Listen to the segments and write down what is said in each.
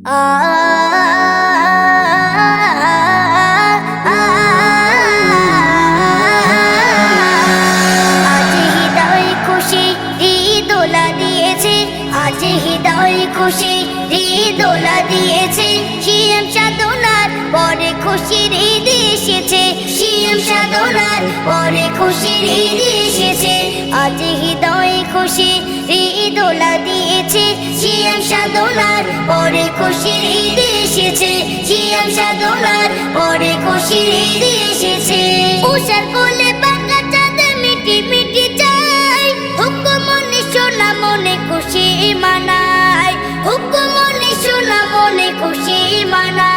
আজ হৃদয় খুশি দোলা দিয়েছে খুশি শিয়াম সাধনার পরে খুশির ঈদ এসেছে। শিয়াম সাধনার পরে খুশির ঈদ এসেছে আজ হৃদয় খুশি দোলা দিয়েছে, শিয়াম সাধনার পরে খুশির ঈদ এসেছে। শিয়াম সাধনার পরে খুশির ঈদ এসেছে। উষার কোলে বাঁকা চাঁদে মিটি মিটি চাই। হুকুম সোনা মনে খুশি মানায়। হুকুম সোনা মনে খুশি মানায়।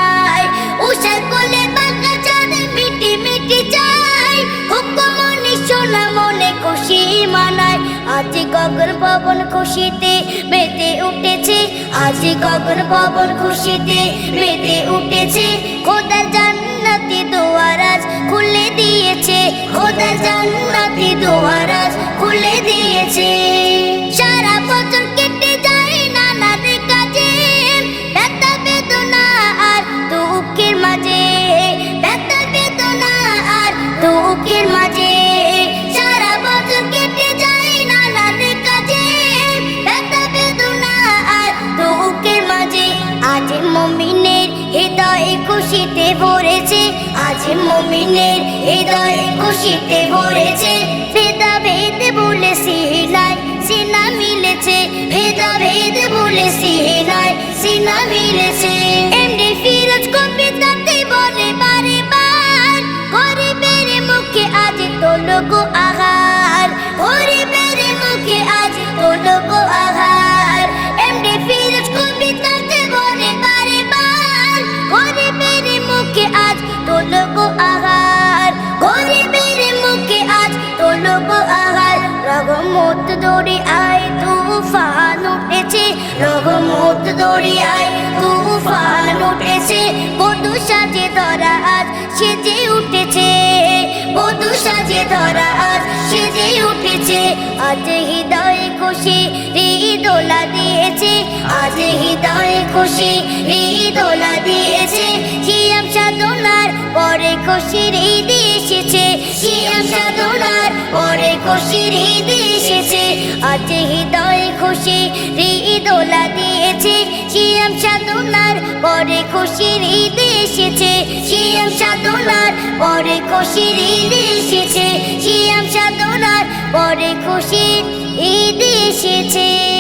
পবন খুশিতে মেতে উঠেছে। আজ গগন পবন খুশিতে মেতে উঠেছে। খোদার জান্নাতি দোয়ারাজ খুলে দিয়েছে। খোদার জান্নাতি দোয়ারাজ মমিনের হৃদয়ে খুশিতে ভরেছে, আজ মমিনের হৃদয়ে খুশিতে ভরেছে। ভেদা ভেদ বলে সিনাই সিনা মিলেছে ভেদা ভেদ বলে সিনাই সিনা মিলেছে। আয় তুফান উঠেছে রগমত দড়ি আয় তুফান উঠেছে। বধু সাজে ধরা আজ সেজে উঠেছে বধু সাজে ধরা আজ সেজে উঠেছে। আজ হৃদয়ে খুশি দোলা দিয়েছে, আজ হৃদয়ে খুশি দোলা দিয়েছে। শিয়াম সাধনার পরে খুশির ঈদ এসেছে। শিয়াম সাধনার পরে খুশির ঈদ এসেছে। আজ হৃদয়ে খুশি হৃদোলা দিয়েছে। শিয়াম সাধনার পরে খুশির ঈদ এসেছে। শিয়াম সাধনার পরে খুশির ঈদ এসেছে। শিয়াম সাধনার পরে খুশির ঈদ এসেছে।